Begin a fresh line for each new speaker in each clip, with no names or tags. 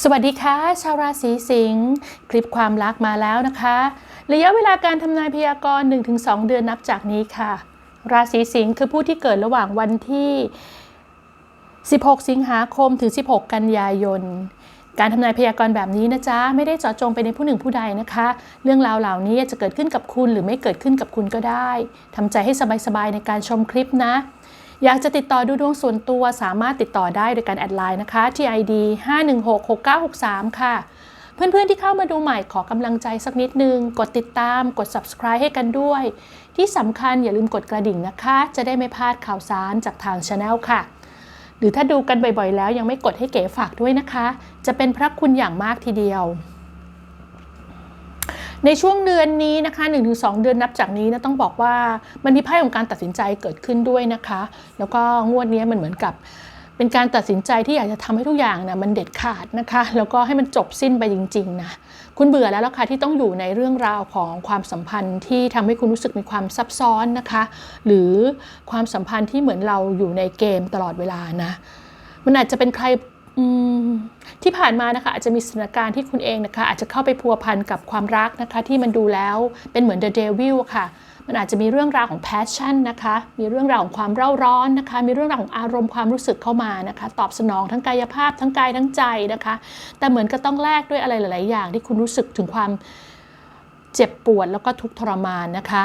สวัสดีค่ะ ชาวราศีสิงห์คลิปความรักมาแล้วนะคะ ระยะเวลาการทำนายพยากรณ์1-2 เดือนนับจากนี้ค่ะ ราศีสิงห์คือผู้ที่เกิดระหว่างวันที่ 16 สิงหาคมถึง 16 กันยายน การทำนายพยากรณ์แบบนี้นะจ๊ะ ไม่ได้เจาะจงไปในผู้หนึ่งผู้ใดนะคะ เรื่องราวเหล่านี้จะเกิดขึ้นกับคุณหรือไม่เกิดขึ้นกับคุณก็ได้ทำใจให้สบายๆในการชมคลิปนะ อยากจะติดต่อดูดวงส่วนตัวสามารถติดต่อได้โดยการแอดไลน์นะคะ ที่ ID 5166963 ค่ะ เพื่อนๆที่เข้ามาดูใหม่ขอกำลังใจสักนิดนึง กดติดตามกด subscribe ให้กันด้วย ที่สำคัญอย่าลืมกดกระดิ่งนะคะ จะได้ไม่พลาดข่าวสารจากทางช anel ค่ะ หรือถ้าดูกันบ่อยๆ แล้วยังไม่กดให้เก๋ฝากด้วยนะคะ จะเป็นพระคุณอย่างมากทีเดียว ในช่วงเดือนนี้นะคะ1-2 เดือนนับจากนี้นะต้องบอกว่ามันมีไพ่ของการตัดสินใจเกิดขึ้นด้วยนะคะ แล้วก็งวดนี้มันเหมือนกับเป็นการตัดสินใจที่อยากจะทำให้ทุกอย่างนะมันเด็ดขาดนะคะ แล้วก็ให้มันจบสิ้นไปจริงๆนะคุณเบื่อแล้วล่ะค่ะที่ต้องอยู่ในเรื่องราวของความสัมพันธ์ที่ทำให้คุณรู้สึกมีความซับซ้อนนะคะ หรือความสัมพันธ์ที่เหมือนเราอยู่ในเกมตลอดเวลานะมันอาจจะเป็นใคร ที่ผ่านมานะคะอาจจะมีสถานการณ์ที่คุณเองนะคะอาจจะเข้าไปพัวพันกับความรักนะคะที่มันดูแล้วเป็นเหมือน The Devil อะค่ะ มันอาจจะมีเรื่องราวของ passion นะคะ มีเรื่องราวของความเร่าร้อนนะคะ มีเรื่องราวของอารมณ์ความรู้สึกเข้ามานะคะ ตอบสนองทั้งกายภาพทั้งกายทั้งใจนะคะ แต่เหมือนก็ต้องแลกด้วยอะไรหลาย ๆ อย่างที่คุณรู้สึกถึงความเจ็บปวดแล้วก็ทุกข์ทรมานนะคะ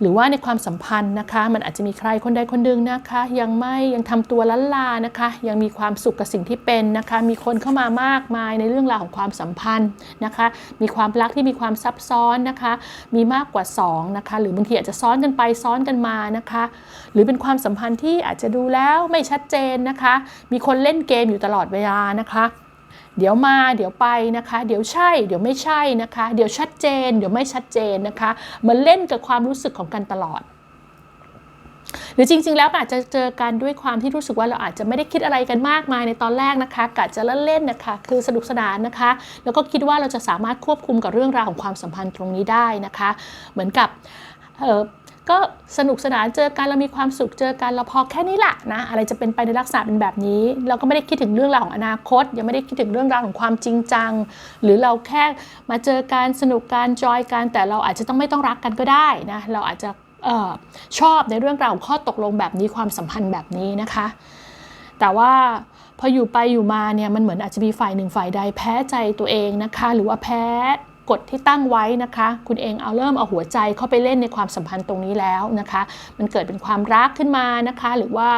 หรือว่าในความสัมพันธ์นะคะ มันอาจจะมีใครคนใดคนหนึ่งนะคะ ยังไม่ยังทำตัวล้านลานะคะ ยังมีความสุขกับสิ่งที่เป็นนะคะ มีคนเข้ามามากมายในเรื่องราวของความสัมพันธ์นะคะ มีความรักที่มีความซับซ้อนนะคะ มีมากกว่า2นะคะหรือบางทีอาจจะซ้อนกันไปซ้อนกันมานะคะ หรือเป็นความสัมพันธ์ที่อาจจะดูแล้วไม่ชัดเจนนะคะ มีคนเล่นเกมอยู่ตลอดเวลานะคะ เดี๋ยวมาเดี๋ยวไปนะคะ เดี๋ยวใช่ เดี๋ยวไม่ใช่นะคะ เดี๋ยวชัดเจน เดี๋ยวไม่ชัดเจนนะคะเหมือนเล่นกับความรู้สึกของกันตลอด หรือจริง ๆ แล้วอาจจะเจอกันด้วยความที่รู้สึกว่าเราอาจจะไม่ได้คิดอะไรกันมากมายในตอนแรกนะคะกะจะเล่นๆนะคะ คือสนุกสนานนะคะ แล้วก็คิดว่าเราจะสามารถควบคุมกับเรื่องราวของความสัมพันธ์ตรงนี้ได้นะคะ เหมือนกับ ก็สนุกสนานเจอกันเรามีความสุขเจอกันเราพอแค่นี้แหละนะอะไรจะเป็นไปในลักษณะเป็นแบบนี้ เราก็ไม่ได้คิดถึงเรื่องราวของอนาคต ยังไม่ได้คิดถึงเรื่องราวของความจริงจัง หรือเราแค่มาเจอการสนุกการจอยกันแต่เราอาจจะต้องไม่ต้องรักกันก็ได้นะเราอาจจะออชอบในเรื่องราวของข้อตกลงแบบนี้ความสัมพันธ์แบบนี้นะคะ แต่ว่าพออยู่ไปอยู่มาเนี่ยมันเหมือนอาจจะมีฝ่ายหนึ่งฝ่ายใดแพ้ใจตัวเองนะคะ หรือว่าแพ้ กฎที่ตั้งไว้นะคะ คุณเองเอาเริ่มเอาหัวใจเข้าไปเล่นในความสัมพันธ์ตรงนี้แล้วนะคะ มันเกิดเป็นความรักขึ้นมานะคะ หรือว่า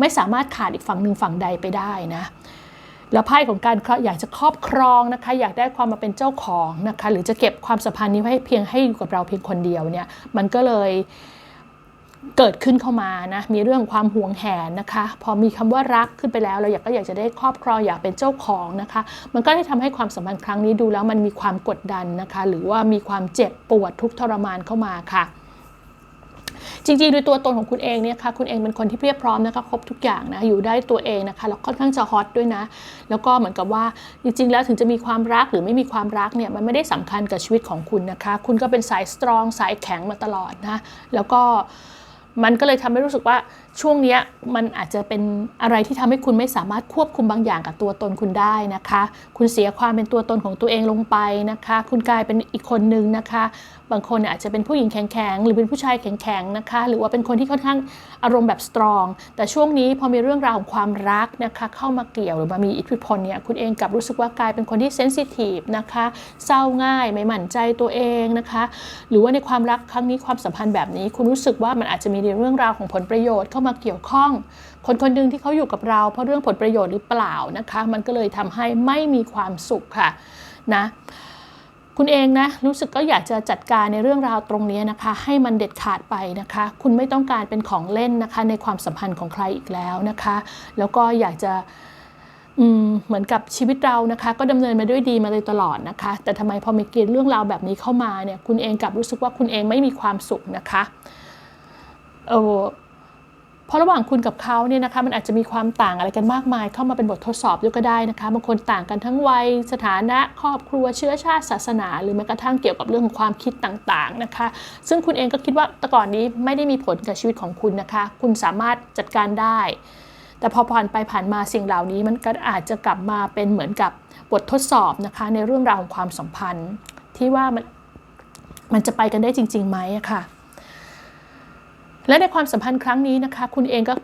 ไม่สามารถขาดอีกฝั่งหนึ่งฝั่งใดไปได้นะแล้วไพ่ของการอยากจะครอบครองนะคะ อยากได้ความมาเป็นเจ้าของนะคะ หรือจะเก็บความสัมพันธ์นี้ไว้เพียงให้อยู่กับเราเพียงคนเดียวเนี่ยมันก็เลย เกิดขึ้นเข้ามานะมีเรื่องความห่วงแหนนะคะ พอมีคำว่ารักขึ้นไปแล้วเราอยากก็อยากจะได้ครอบครองอยากเป็นเจ้าของนะคะ มันก็ได้ทำให้ความสัมพันธ์ครั้งนี้ดูแล้วมันมีความกดดันนะคะ หรือว่ามีความเจ็บปวดทุกทรมานเข้ามาค่ะจริงๆโดยตัวตนของคุณเองเนี่ยค่ะคุณเองเป็นคนที่เรียบพร้อมนะคะครบทุกอย่างนะอยู่ได้ตัวเองนะคะแล้วค่อนข้างจะฮอตด้วยนะ แล้วก็เหมือนกับว่าจริงๆ แล้วถึงจะมีความรักหรือไม่มีความรักเนี่ยมันไม่ได้สำคัญกับชีวิตของคุณนะคะ คุณก็เป็นสายสตรองสายแข็งมาตลอดนะแล้วก็ มันก็เลยทำให้รู้สึกว่า ช่วงนี้มันอาจจะเป็นอะไรที่ทำให้คุณไม่สามารถควบคุมบางอย่างกับตัวตนคุณได้นะคะ คุณเสียความเป็นตัวตนของตัวเองลงไปนะคะ คุณกลายเป็นอีกคนนึงนะคะ บางคนอาจจะเป็นผู้หญิงแข็งๆหรือเป็นผู้ชายแข็งๆนะคะ หรือว่าเป็นคนที่ค่อนข้างอารมณ์แบบสตรอง แต่ช่วงนี้พอมีเรื่องราวของความรักนะคะ เข้ามาเกี่ยวหรือมามีอิทธิพลเนี่ยคุณเองกลับรู้สึกว่ากลายเป็นคนที่เซนซิทีฟนะคะเศร้าง่ายไม่หมั่นใจตัวเองนะคะ หรือว่าในความรักครั้งนี้ความสัมพันธ์แบบนี้ คุณรู้สึกว่ามันอาจจะมีเรื่องราวของผลประโยชน์เข้ามาเกี่ยวข้อง คนคนหนึ่งที่เขาอยู่กับเรา เพราะเรื่องผลประโยชน์หรือเปล่านะคะ มันก็เลยทำให้ไม่มีความสุขค่ะนะคุณเองนะรู้สึกก็อยากจะจัดการในเรื่องราวตรงนี้นะคะ ให้มันเด็ดขาดไปนะคะ คุณไม่ต้องการเป็นของเล่นนะคะ ในความสัมพันธ์ของใครอีกแล้วนะคะ แล้วก็อยากจะเหมือนกับชีวิตเรานะคะ ก็ดำเนินมาด้วยดีมาเลยตลอดนะคะ แต่ทำไมพอมีเกิดเรื่องราวแบบนี้เข้ามาเนี่ยคุณเองกลับรู้สึกว่าคุณเองไม่มีความสุขนะคะเออ ราะระหว่างคุณกับเขาเนี่ยนะคะมันอาจจะมีความต่างอะไรกันมากมาย เข้ามาเป็นบททดสอบด้วยก็ได้นะคะบางคนต่างกันทั้งวัยสถานะครอบครัวเชื้อชาติศาสนา หรือแม้กระทั่งเกี่ยวกับเรื่องของความคิดต่างๆนะคะ ซึ่งคุณเองก็คิดว่าแต่ก่อนนี้ไม่ได้มีผลกับชีวิตของคุณนะคะ คุณสามารถจัดการได้ แต่พอผ่านไปผ่านมาสิ่งเหล่านี้มันก็อาจจะกลับมาเป็นเหมือนกับบททดสอบนะคะในเรื่องราวของความสัมพันธ์ ที่ว่ามันมันจะไปกันได้จริงๆไหมอะค่ะ และในความสัมพันธ์ครั้งนี้นะคะ คุณเองก็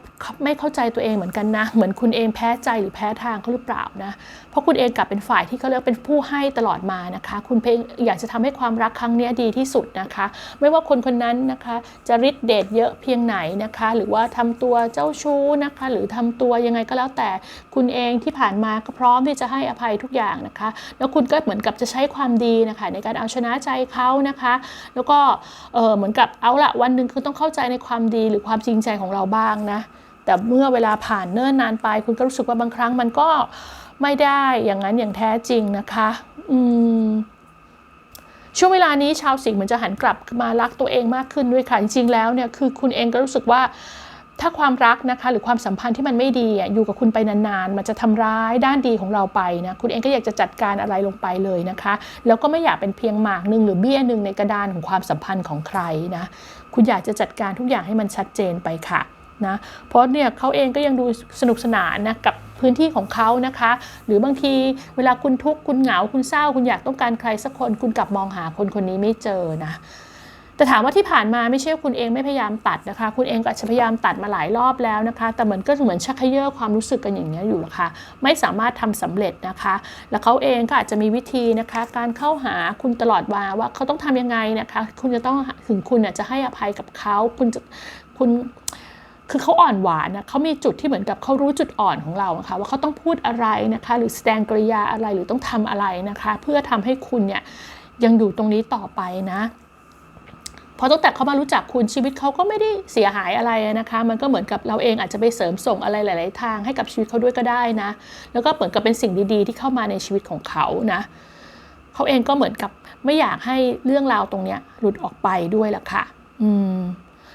ไม่เข้าใจตัวเองเหมือนกันนะ เหมือนคุณเองแพ้ใจหรือแพ้ทางเขาหรือเปล่านะ เพราะคุณเองกลับเป็นฝ่ายที่เขาเรียกเป็นผู้ให้ตลอดมานะคะ คุณเพลงอยากจะทำให้ความรักครั้งนี้ดีที่สุดนะคะ ไม่ว่าคนคนนั้นนะคะจะริดเดทเยอะเพียงไหนนะคะ หรือว่าทำตัวเจ้าชู้นะคะ หรือทำตัวยังไงก็แล้วแต่คุณเองที่ผ่านมาก็พร้อมที่จะให้อภัยทุกอย่างนะคะ แล้วคุณก็เหมือนกับจะใช้ความดีนะคะ ในการเอาชนะใจเขานะคะ แล้วก็เออเหมือนกับเอาละวันหนึ่งคือต้องเข้าใจในความความดีหรือความจริงใจของเราบ้างนะ แต่เมื่อเวลาผ่านเนิ่นนานไป คุณก็รู้สึกว่าบางครั้งมันก็ไม่ได้อย่างนั้นอย่างแท้จริงนะคะอืมช่วงเวลานี้ชาวสิงห์เหมือนจะหันกลับมารักตัวเองมากขึ้นด้วยค่ะจริงๆแล้วเนี่ยคือคุณเองก็รู้สึกว่าถ้าความรักนะคะหรือความสัมพันธ์ที่มันไม่ดีอะอยู่กับคุณไปนานๆ มันจะทำร้ายด้านดีของเราไปนะคุณเองก็อยากจะจัดการอะไรลงไปเลยนะคะ แล้วก็ไม่อยากเป็นเพียงหมากหนึ่งหรือเบี้ยหนึ่งในกระดานของความสัมพันธ์ของใครนะ คุณอยากจะจัดการทุกอย่างให้มันชัดเจนไปค่ะนะเพราะเนี่ยเขาเองก็ยังดูสนุกสนานนะกับพื้นที่ของเขานะคะ หรือบางทีเวลาคุณทุกข์คุณเหงาคุณเศร้า คุณอยากต้องการใครสักคน คุณกลับมองหาคนคนนี้ไม่เจอนะ แต่ถามว่าที่ผ่านมาไม่ใช่คุณเองไม่พยายามตัดนะคะ คุณเองก็อาจจะพยายามตัดมาหลายรอบแล้วนะคะ แต่เหมือนก็เหมือนชักเย่อความรู้สึกกันอย่างนี้อยู่หรอกค่ะไม่สามารถทำสำเร็จนะคะ แล้วเขาเองก็อาจจะมีวิธีนะคะ การเข้าหาคุณตลอดว่าว่าเขาต้องทำยังไงนะคะ คุณจะต้องถึงคุณจะให้อภัยกับเขาคุณจะคุณคือเขาอ่อนหวานนะเขามีจุดที่เหมือนกับเขารู้จุดอ่อนของเรานะคะว่าเขาต้องพูดอะไรนะคะ หรือแสดงกริยาอะไรหรือต้องทำอะไรนะคะ เพื่อทำให้คุณเนี่ยยังอยู่ตรงนี้ต่อไปนะ พอตั้งแต่เขามารู้จักคุณชีวิตเขาก็ไม่ได้เสียหายอะไรนะคะ มันก็เหมือนกับเราเองอาจจะไปเสริมส่งอะไรหลาย ๆ ทางให้กับชีวิตเขาด้วยก็ได้นะ แล้วก็เหมือนกับเป็นสิ่งดี ๆ ที่เข้ามาในชีวิตของเขานะเขาเองก็เหมือนกับไม่อยากให้เรื่องราวตรงเนี้ยหลุดออกไปด้วยล่ะค่ะ อืม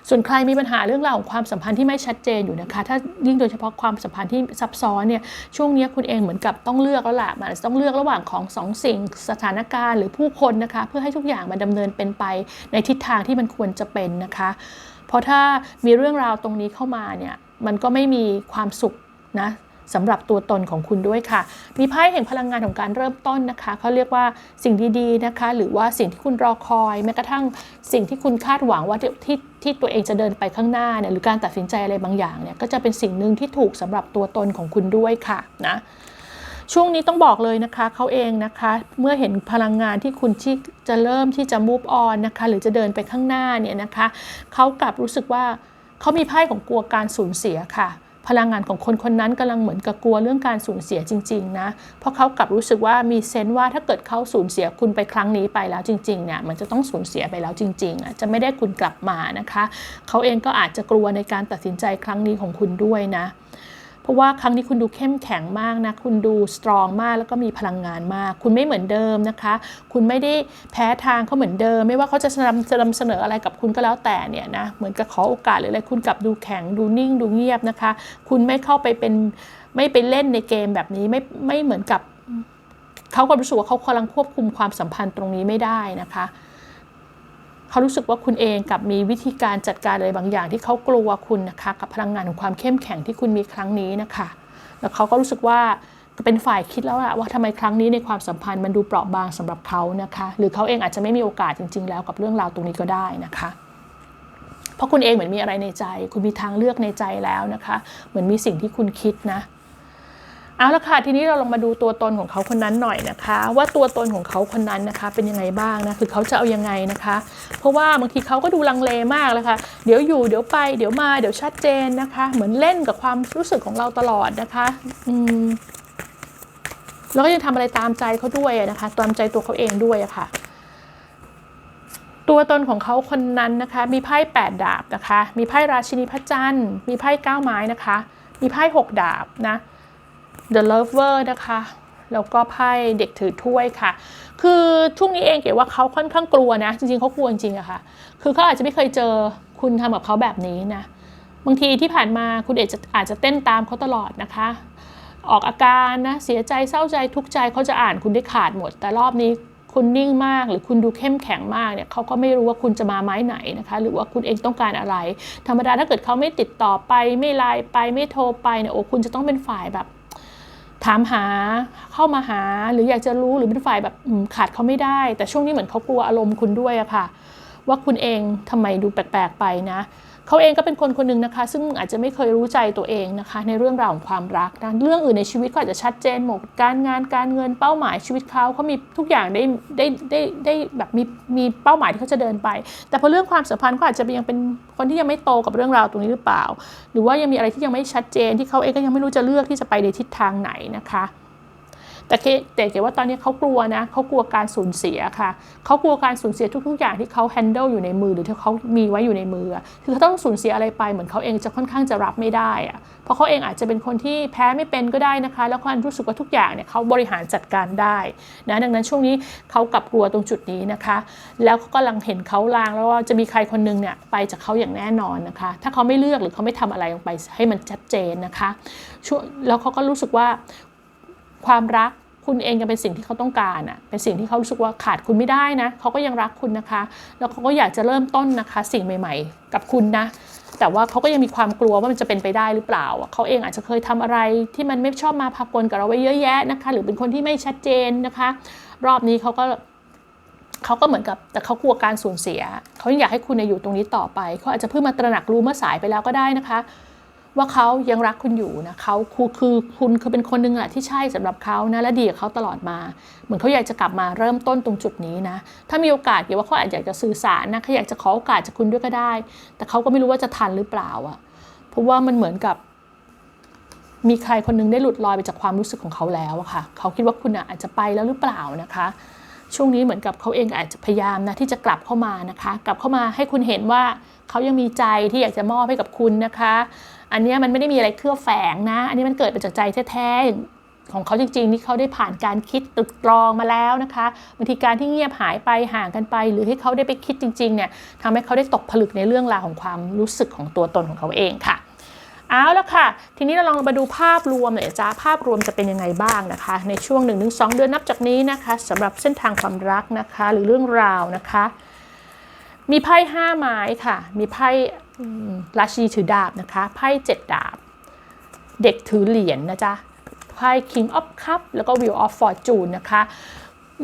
ส่วนใครมีปัญหาเรื่องราวของความสัมพันธ์ที่ไม่ชัดเจนอยู่นะคะ ถ้ายิ่งโดยเฉพาะความสัมพันธ์ที่ซับซ้อนเนี่ย ช่วงนี้คุณเองเหมือนกับต้องเลือกแล้วล่ะมันต้องเลือกระหว่างของสองสิ่งสถานการณ์หรือผู้คนนะคะ เพื่อให้ทุกอย่างมันดำเนินเป็นไปในทิศทางที่มันควรจะเป็นนะคะ เพราะถ้ามีเรื่องราวตรงนี้เข้ามาเนี่ย มันก็ไม่มีความสุขนะ สำหรับตัวตนของคุณด้วยค่ะ มีไพ่แห่งพลังงานของการเริ่มต้นนะคะเขาเรียกว่าสิ่งดีๆนะคะ หรือว่าสิ่งที่คุณรอคอยแม้กระทั่งสิ่งที่คุณคาดหวังว่าที่ที่ตัวเองจะเดินไปข้างหน้าเนี่ยหรือการตัดสินใจอะไรบางอย่างเนี่ยก็จะเป็นสิ่งหนึ่งที่ถูกสำหรับตัวตนของคุณด้วยค่ะนะช่วงนี้ต้องบอกเลยนะคะเขาเองนะคะ เมื่อเห็นพลังงานที่คุณที่จะเริ่มที่จะ move on นะคะ หรือจะเดินไปข้างหน้าเนี่ยนะคะเขากลับรู้สึกว่าเขามีไพ่ของกลัวการสูญเสียค่ะ พลังงานของคนคนนั้นกำลังเหมือนกับกลัวเรื่องการสูญเสียจริงๆนะเพราะเขากลับรู้สึกว่ามีเซนต์ว่าถ้าเกิดเขาสูญเสียคุณไปครั้งนี้ไปแล้วจริงๆเนี่ยมันจะต้องสูญเสียไปแล้วจริงๆอะจะไม่ได้คุณกลับมานะคะ เขาเองก็อาจจะกลัวในการตัดสินใจครั้งนี้ของคุณด้วยนะ เพราะว่าครั้งนี้คุณดูเข้มแข็งมากนะ คุณดูสตรองมากแล้วก็มีพลังงานมาก คุณไม่เหมือนเดิมนะคะ คุณไม่ได้แพ้ทางเขาเหมือนเดิม ไม่ว่าเขาจะนำนำเสนออะไรกับคุณก็แล้วแต่เนี่ยนะ เหมือนกับขอโอกาสหรืออะไร คุณกลับดูแข็ง ดูนิ่ง ดูเงียบนะคะ คุณไม่เข้าไปเป็น ไม่ไปเล่นในเกมแบบนี้ ไม่ ไม่เหมือนกับ เขาก็รู้สึกว่าเขากำลังควบคุมความสัมพันธ์ตรงนี้ไม่ได้นะคะ เขารู้สึกว่าคุณเองกับมีวิธีการจัดการอะไรบางอย่างที่เขากลัวคุณนะคะกับพลังงานของความเข้มแข็งที่คุณมีครั้งนี้นะคะ แล้วเขาก็รู้สึกว่าเป็นฝ่ายคิดแล้วอะว่าทำไมครั้งนี้ในความสัมพันธ์มันดูเปราะบางสำหรับเขานะคะ หรือเขาเองอาจจะไม่มีโอกาสจริง ๆ แล้วกับเรื่องราวตรงนี้ก็ได้นะคะเพราะคุณเองเหมือนมีอะไรในใจ คุณมีทางเลือกในใจแล้วนะคะ เหมือนมีสิ่งที่คุณคิดนะ เอาละค่ะทีนี้เราลองมาดูตัวตนของเขาคนนั้นหน่อยนะคะ ว่าตัวตนของเขาคนนั้นนะคะ เป็นยังไงบ้างนะคือเขาจะเอายังไงนะคะ เพราะว่าบางทีเขาก็ดูลังเลมากเลยค่ะเดี๋ยวอยู่เดี๋ยวไปเดี๋ยวมาเดี๋ยวชัดเจนนะคะ เหมือนเล่นกับความรู้สึกของเราตลอดนะคะอืมแล้วก็ยังทำอะไรตามใจเขาด้วยนะคะตามใจตัวเขาเองด้วยะค่ะ ตัวตนของเขาคนนั้นนะคะ มีไพ่แปดดาบนะคะ มีไพ่ราชินีพระจันทร์มีไพ่เก้าไม้นะคะ มีไพ่หกดาบนะ The Lover นะคะ แล้วก็ไพ่เด็กถือถ้วยค่ะ คือช่วงนี้เองเก๋ว่าเขาค่อนข้างกลัวนะ จริงๆเขากลัวจริงๆอะค่ะ คือเขาอาจจะไม่เคยเจอคุณทำกับเขาแบบนี้นะ บางทีที่ผ่านมาคุณเอกจะอาจจะเต้นตามเขาตลอดนะคะ ออกอาการนะเสียใจเศร้าใจทุกใจเขาจะอ่านคุณได้ขาดหมด แต่รอบนี้คุณนิ่งมากหรือคุณดูเข้มแข็งมากเนี่ยเขาก็ไม่รู้ว่าคุณจะมาไม้ไหนนะคะ หรือว่าคุณเองต้องการอะไร ธรรมดาถ้าเกิดเขาไม่ติดต่อไปไม่ไลน์ไปไม่โทรไปเนี่ยโอ้คุณจะต้องเป็นฝ่ายแบบ ถามหาเข้ามาหาหรืออยากจะรู้หรือเป็นฝ่ายแบบขาดเขาไม่ได้ แต่ช่วงนี้เหมือนเขากลัวอารมณ์คุณด้วยอะค่ะ ว่าคุณเองทำไมดูแปลกๆไปนะ เขาเองก็เป็นคนคนหนึ่งนะคะ ซึ่งอาจจะไม่เคยรู้ใจตัวเองนะคะ ในเรื่องราวของความรักนะเรื่องอื่นในชีวิตก็อาจจะชัดเจนหมดการงานการเงินเป้าหมายชีวิตเขาเขามีทุกอย่างได้ได้ได้ได้แบบมีมีเป้าหมายที่เขาจะเดินไป แต่พอเรื่องความสัมพันธ์ก็อาจจะยังเป็นคนที่ยังไม่โตกับเรื่องราวตรงนี้หรือเปล่า หรือว่ายังมีอะไรที่ยังไม่ชัดเจนที่เขาเองก็ยังไม่รู้จะเลือกที่จะไปในทิศทางไหนนะคะ แต่เกแต่เกว่าตอนนี้เขากลัวนะเขากลัวการสูญเสียค่ะเขากลัวการสูญเสียทุก ๆ อย่างที่เขา handle อยู่ในมือหรือที่เขามีไว้อยู่ในมือ คือเขาต้องสูญเสียอะไรไปเหมือนเขาเองจะค่อนข้างจะรับไม่ได้อะเพราะเขาเองอาจจะเป็นคนที่แพ้ไม่เป็นก็ได้นะคะ แล้วก็รู้สึกว่าทุกอย่างเนี่ยเขาบริหารจัดการได้นะดังนั้นช่วงนี้เขากลับกลัวตรงจุดนี้นะคะ แล้วเขากำลังเห็นเขาลางแล้วว่าจะมีใครคนหนึงเนี่ยไปจากเขาอย่างแน่นอนนะคะ ถ้าเขาไม่เลือกหรือเขาไม่ทำอะไรลงไปให้มันชัดเจนนะคะแล้วเขาก็รู้สึกว่า ความรักคุณเองยังเป็นสิ่งที่เขาต้องการอะเป็นสิ่งที่เขารู้สึกว่าขาดคุณไม่ได้นะเขาก็ยังรักคุณนะคะ แล้วเขาก็อยากจะเริ่มต้นนะคะ สิ่งใหม่ ๆ กับคุณนะ แต่ว่าเขาก็ยังมีความกลัวว่ามันจะเป็นไปได้หรือเปล่าเขาเองอาจจะเคยทำอะไรที่มันไม่ชอบมาพากลกับเราไว้เยอะแยะนะคะ หรือเป็นคนที่ไม่ชัดเจนนะคะ รอบนี้เขาก็เขาก็เหมือนกับแต่เขากลัวการสูญเสีย เขายังอยากให้คุณอยู่ตรงนี้ต่อไป เขาอาจจะเพิ่งมาตระหนักรู้เมื่อสายไปแล้วก็ได้นะคะ ว่าเขายังรักคุณอยู่นะเขาคือคือคุณคือเป็นคนหนึ่งแหละที่ใช่สำหรับเขานะและดีกับเขาตลอดมา เหมือนเขาอยากจะกลับมาเริ่มต้นตรงจุดนี้นะถ้ามีโอกาสเกี่ยวว่าเขาอาจจะอยากจะสื่อสารนะเขาอยากจะขอโอกาสจากคุณด้วยก็ได้ แต่เขาก็ไม่รู้ว่าจะทันหรือเปล่าอะเพราะว่ามันเหมือนกับ มีใครคนหนึงได้หลุดลอยไปจากความรู้สึกของเขาแล้วอะค่ะเขาคิดว่าคุณอาจจะไปแล้วหรือเปล่านะคะช่วงนี้เหมือนกับเขาเองอาจจะพยายามนะที่จะกลับเข้ามานะคะ กลับเข้ามาให้คุณเห็นว่าเขายังมีใจที่อยากจะมอบให้กับคุณนะคะ อันนี้มันไม่ได้มีอะไรเคลือบแฝงนะ อันนี้มันเกิดมาจากใจแท้ๆของเขาจริงๆที่เขาได้ผ่านการคิดตึกตรองมาแล้วนะคะบางทีการที่เงียบหายไปห่างกันไป หรือให้เขาได้ไปคิดจริงๆเนี่ยทำให้เขาได้ตกผลึกในเรื่องราวของความรู้สึกของตัวตนของเขาเองค่ะเอาละค่ะ ทีนี้เราลองมาดูภาพรวมหน่อยจ้าภาพรวมจะเป็นยังไงบ้างนะคะ ในช่วง 1-2 เดือนนับจากนี้นะคะสำหรับเส้นทางความรักนะคะ หรือเรื่องราวนะคะ มีไพ่ห้าไม้ค่ะ มีไพ่ ราชินีถือดาบนะคะ ไพ่เจ็ดดาบ เด็กถือเหรียญนะจ๊ะ ไพ่ King of Cup แล้วก็ Wheel of Fortune นะคะ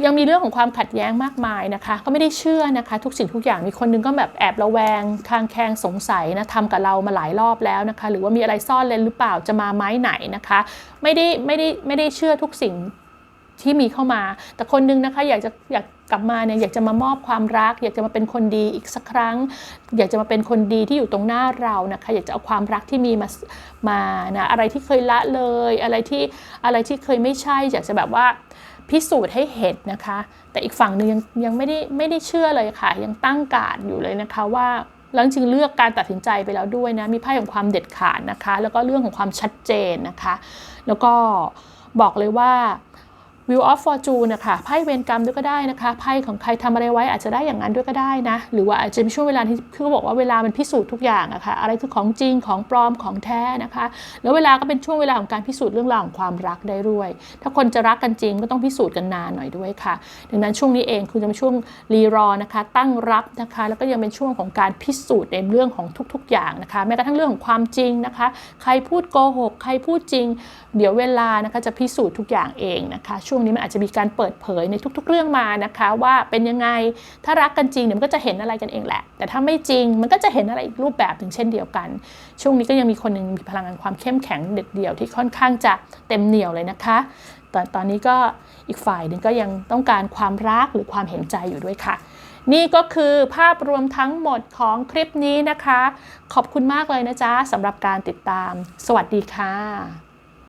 ยังมีเรื่องของความขัดแย้งมากมายนะคะ ก็ไม่ได้เชื่อนะคะ ทุกสิ่งทุกอย่าง มีคนนึงก็แบบแอบระแวง คางแคลงสงสัยนะทำกับเรามาหลายรอบแล้วนะคะ หรือว่ามีอะไรซ่อนเล่นหรือเปล่า จะมาไม้ไหนนะคะ ไม่ได้ไม่ได้ไม่ได้เชื่อทุกสิ่งที่มีเข้ามา แต่คนนึงนะคะอยากจะอยาก กลับมาเนี่ยอยากจะมามอบความรัก อยากจะมาเป็นคนดีอีกสักครั้ง อยากจะมาเป็นคนดีที่อยู่ตรงหน้าเรานะคะอยากจะเอาความรักที่มีมามานะอะไรที่เคยละเลย อะไรที่อะไรที่เคยไม่ใช่ อยากจะแบบว่าพิสูจน์ให้เห็นนะคะ แต่อีกฝั่งหนึงยังยังไม่ได้ไม่ได้เชื่อเลยค่ะ ยังตั้งการดอยู่เลยนะคะว่าแล้วจริงเลือกการตัดสินใจไปแล้วด้วยนะ มีไพ่ของความเด็ดขาดนะคะ แล้วก็เรื่องของความชัดเจนนะคะ แล้วก็บอกเลยว่า Wheel of Fortune นะคะไพ่เวรกรรมด้วยก็ได้นะคะไพ่ของใครทำอะไรไว้อาจจะได้อย่างนั้นด้วยก็ได้นะ หรือว่าอาจจะมีช่วงเวลาที่คือบอกว่าเวลามันพิสูจน์ทุกอย่างอะคะ่ะอะไรคือของจริงของปลอมของแท้นะคะ แล้วเวลาก็เป็นช่วงเวลาของการพิสูจน์เรื่องราวของความรักได้ด้วย ถ้าคนจะรักกันจริงก็ต้องพิสูจน์กันนานหน่อยด้วยค่ะ ดังนั้นช่วงนี้เองคือจะเป็นช่วงรีรอนะคะ ตั้งรับนะคะ แล้วก็ยังเป็นช่วงของการพิสูจน์ในเรื่องของทุก ๆ อย่างนะคะ แม้กระทั่งเรื่องของความจริงนะคะ ใครพูดโกหกใครพูดจริง เดี๋ยวเวลานะคะจะพิสูจน์ทุกอย่างเองนะคะช่วงนี้มันอาจจะมีการเปิดเผยในทุก ๆ เรื่องมานะคะ ว่าเป็นยังไงถ้ารักกันจริงเนี่ยมันก็จะเห็นอะไรกันเองแหละ แต่ถ้าไม่จริงมันก็จะเห็นอะไรอีกรูปแบบหนึ่งเช่นเดียวกัน ช่วงนี้ก็ยังมีคนหนึ่งมีพลังงานความเข้มแข็งเด็ดเดี่ยวที่ค่อนข้างจะเต็มเหนี่ยวเลยนะคะตอนตอนนี้ก็อีกฝ่ายหนึ่งก็ยังต้องการความรักหรือความเห็นใจอยู่ด้วยค่ะ นี่ก็คือภาพรวมทั้งหมดของคลิปนี้นะคะ ขอบคุณมากเลยนะจ๊ะสำหรับการติดตาม สวัสดีค่ะ